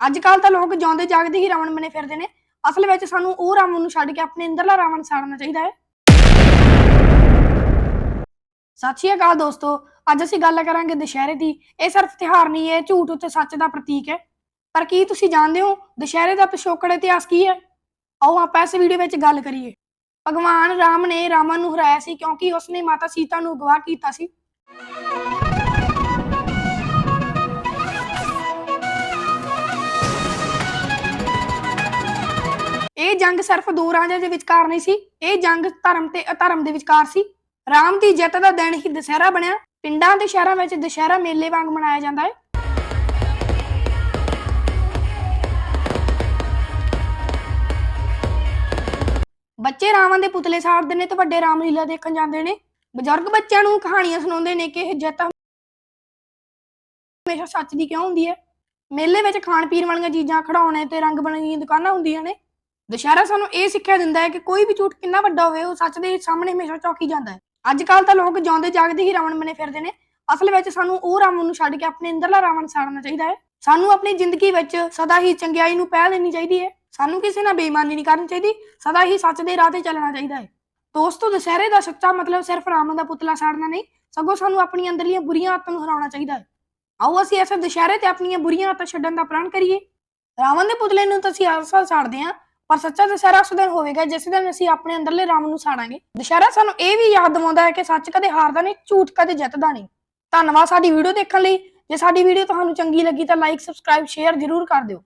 ਅੱਜ ਕੱਲ ਤਾਂ ਲੋਕ ਜਿਉਂਦੇ ਜਾਗਦੇ ਹੀ ਰਾਵਣ ਬਣੇ ਫਿਰਦੇ ਨੇ। ਅਸਲ ਵਿੱਚ ਸਾਨੂੰ ਉਹ ਰਾਵਣ ਨੂੰ ਛੱਡ ਕੇ ਆਪਣੇ ਅੰਦਰਲਾ ਰਾਵਣ ਸਾੜਨਾ ਚਾਹੀਦਾ ਹੈ। ਸਤਿ ਸ਼੍ਰੀ ਅਕਾਲ ਦੋਸਤੋ, ਅੱਜ ਅਸੀਂ ਗੱਲ ਕਰਾਂਗੇ ਦੁਸ਼ਹਿਰੇ ਦੀ। ਇਹ ਸਿਰਫ ਤਿਉਹਾਰ ਨਹੀਂ ਹੈ ਝੂਠ ਉੱਤੇ ਸੱਚ ਦਾ ਪ੍ਰਤੀਕ ਹੈ। ਪਰ ਕੀ ਤੁਸੀਂ ਜਾਣਦੇ ਹੋ, ਦੁਸ਼ਹਿਰੇ ਦਾ ਪਿਛੋਕੜ ਇਤਿਹਾਸ ਕੀ ਹੈ? ਆਓ ਆਪਾਂ ਇਸ ਵੀਡੀਓ ਵਿੱਚ ਗੱਲ ਕਰੀਏ। ਭਗਵਾਨ ਰਾਮ ਨੇ ਰਾਵਣ ਨੂੰ ਹਰਾਇਆ ਸੀ ਕਿਉਂਕਿ ਉਸਨੇ ਮਾਤਾ ਸੀਤਾ ਨੂੰ ਅਗਵਾ ਕੀਤਾ ਸੀ। ਇਹ ਜੰਗ ਸਿਰਫ ਦੋ ਰਾਜਿਆਂ ਦੇ ਵਿਚਕਾਰ ਨਹੀਂ ਸੀ, ਇਹ ਜੰਗ ਧਰਮ ਤੇ ਅਧਰਮ ਦੇ ਵਿਚਕਾਰ ਸੀ। ਰਾਮ ਦੀ ਜਿੱਤ ਦਾ ਦਿਨ ਹੀ ਦੁਸਹਿਰਾ ਬਣਿਆ। ਪਿੰਡਾਂ ਤੇ ਸ਼ਹਿਰਾਂ ਵਿੱਚ ਦੁਸਹਿਰਾ ਮੇਲੇ ਵਾਂਗ ਮਨਾਇਆ ਜਾਂਦਾ ਹੈ। ਬੱਚੇ ਰਾਵਣ ਦੇ ਪੁਤਲੇ ਸਾੜਦੇ ਨੇ ਤੇ ਵੱਡੇ ਰਾਮ ਲੀਲਾ ਦੇਖਣ ਜਾਂਦੇ ਨੇ। ਬਜ਼ੁਰਗ ਬੱਚਿਆਂ ਨੂੰ ਕਹਾਣੀਆਂ ਸੁਣਾਉਂਦੇ ਨੇ ਕਿ ਇਹ ਜਿੱਤ ਹਮੇਸ਼ਾ ਸੱਚ ਦੀ ਕਿਉਂ ਹੁੰਦੀ ਹੈ? ਮੇਲੇ ਵਿੱਚ ਖਾਣ ਪੀਣ ਵਾਲੀਆਂ ਚੀਜ਼ਾਂ ਖੜਾਉਣੇ ਤੇ ਰੰਗ ਬਰੰਗੀਆਂ ਦੁਕਾਨਾਂ ਹੁੰਦੀਆਂ ਨੇ। ਦੁਸ਼ਹਿਰਾ ਸਾਨੂੰ ਇਹ ਸਿੱਖਿਆ ਦਿੰਦਾ ਹੈ ਕਿ ਕੋਈ ਵੀ ਝੂਠ ਕਿੰਨਾ ਵੱਡਾ ਹੋਵੇ, ਉਹ ਸੱਚ ਦੇ ਸਾਹਮਣੇ ਹਮੇਸ਼ਾ ਚੌਕੀ ਜਾਂਦਾ ਹੈ। ਅੱਜ ਕੱਲ ਤਾਂ ਲੋਕ ਜਿਉਂਦੇ ਜਾਗਦੇ ਹੀ ਰਾਵਣ ਬਣੇ ਫਿਰਦੇ ਨੇ। ਅਸਲ ਵਿੱਚ ਸਾਨੂੰ ਉਹ ਰਾਵਣ ਨੂੰ ਛੱਡ ਕੇ ਆਪਣੇ ਅੰਦਰਲਾ ਰਾਵਣ ਸਾੜਨਾ ਚਾਹੀਦਾ ਹੈ। ਸਾਨੂੰ ਆਪਣੀ ਜ਼ਿੰਦਗੀ ਵਿੱਚ ਸਦਾ ਹੀ ਚੰਗਿਆਈ ਨੂੰ ਪਹਿਲ ਦੇਣੀ ਚਾਹੀਦੀ ਹੈ। ਸਾਨੂੰ ਕਿਸੇ ਨਾਲ ਬੇਈਮਾਨੀ ਨਹੀਂ ਕਰਨੀ ਚਾਹੀਦੀ। ਸਦਾ ਹੀ ਸੱਚ ਦੇ ਰਾਹ ਤੇ ਚੱਲਣਾ ਚਾਹੀਦਾ ਹੈ। ਦੋਸਤੋ, ਦੁਸਹਿਰੇ ਦਾ ਸੱਚਾ ਮਤਲਬ ਸਿਰਫ ਰਾਵਣ ਦਾ ਪੁਤਲਾ ਸਾੜਨਾ ਨਹੀਂ, ਸਗੋਂ ਸਾਨੂੰ ਆਪਣੀਆਂ ਅੰਦਰਲੀਆਂ ਬੁਰੀਆਂ ਆਦਤਾਂ ਨੂੰ ਹਰਾਉਣਾ ਚਾਹੀਦਾ ਹੈ। ਆਓ ਅਸੀਂ ਇਸ ਦੁਸ਼ਹਿਰੇ ਤੇ ਆਪਣੀਆਂ ਬੁਰੀਆਂ ਆਦਤਾਂ ਛੱਡਣ ਦਾ ਪ੍ਰਣ ਕਰੀਏ। ਰਾਵਣ ਦੇ ਪੁਤਲੇ ਨੂੰ ਤਾਂ ਅਸੀਂ ਹਰ ਸਾਲ ਸਾੜਦੇ ਹਾਂ। ਪਰ ਸੱਚਾ ਦੁਸਹਿਰਾ ਉਸ ਦਿਨ ਹੋਵੇਗਾ, ਜਿਸ ਦਿਨ ਅਸੀਂ ਆਪਣੇ ਅੰਦਰਲੇ ਰਾਮ ਨੂੰ ਸਾੜਾਂਗੇ। ਦੁਸਹਿਰਾ ਸਾਨੂੰ ਇਹ ਵੀ ਯਾਦ ਦਿਵਾਉਂਦਾ ਹੈ ਕਿ ਸੱਚ ਕਦੇ ਹਾਰਦਾ ਨਹੀਂ, ਝੂਠ ਕਦੇ ਜਿੱਤਦਾ ਨਹੀਂ। ਧੰਨਵਾਦ ਸਾਡੀ ਵੀਡੀਓ ਦੇਖਣ ਲਈ। ਜੇ ਸਾਡੀ ਵੀਡੀਓ ਤੁਹਾਨੂੰ ਚੰਗੀ ਲੱਗੀ ਤਾਂ ਲਾਈਕ ਸਬਸਕ੍ਰਾਈਬ ਸ਼ੇਅਰ ਜ਼ਰੂਰ ਕਰ ਦਿਓ।